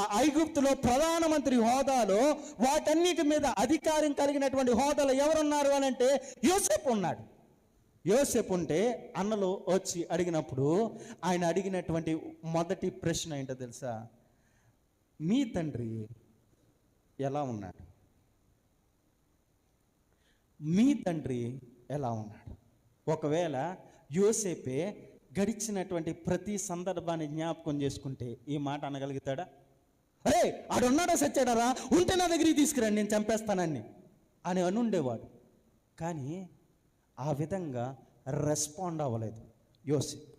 ఆ ఐగుప్తులో ప్రధానమంత్రి హోదాలో వాటన్నిటి మీద అధికారం కలిగినటువంటి హోదాలో ఎవరున్నారు అని అంటే యోసేపు ఉన్నాడు. యోసేపు ఉంటే అన్నలు వచ్చి అడిగినప్పుడు ఆయన అడిగినటువంటి మొదటి ప్రశ్న ఏంటో తెలుసా? మీ తండ్రి ఎలా ఉన్నాడు? మీ తండ్రి ఎలా ఉన్నాడు? ఒకవేళ యోసేపే గడిచినటువంటి ప్రతి సందర్భాన్ని జ్ఞాపకం చేసుకుంటే ఈ మాట అనగలుగుతాడా? అరే ఆడున్నాడా సచ్చాడారా? ఉంటే నా దగ్గరికి తీసుకురండి నేను చంపేస్తానని. అని అనుండేవాడు. కానీ ఆ విధంగా రెస్పాండ్ అవ్వలేదు. యోసేపు.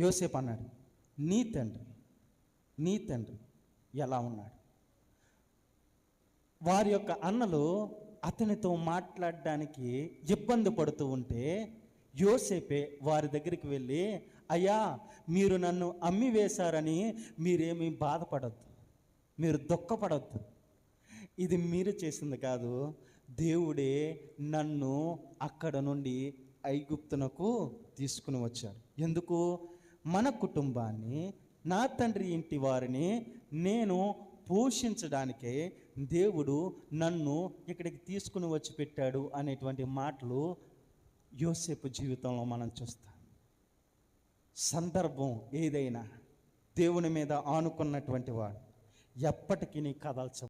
యోసేపు అన్నాడు నీ తండ్రి నీ తండ్రి ఎలా ఉన్నాడు? వారి యొక్క అన్నలు అతనితో మాట్లాడడానికి ఇబ్బంది పడుతూ ఉంటే యోసేపే వారి దగ్గరికి వెళ్ళి అయ్యా మీరు నన్ను అమ్మి వేశారని మీరేమీ బాధపడద్దు. మీరు దుఃఖపడద్దు. ఇది మీరు చేసింది కాదు. దేవుడే నన్ను అక్కడ నుండి ఐగుప్తునకు తీసుకుని వచ్చాడు. ఎందుకు? మన కుటుంబాన్ని నా తండ్రి ఇంటి వారిని నేను పోషించడానికే దేవుడు నన్ను ఇక్కడికి తీసుకుని వచ్చి పెట్టాడు అనేటువంటి మాటలు యోసేపు జీవితంలో మనం చూస్తాం. సందర్భం ఏదైనా దేవుని మీద ఆనుకున్నటువంటి వాడు ఎప్పటికీ నీ కదల్చవు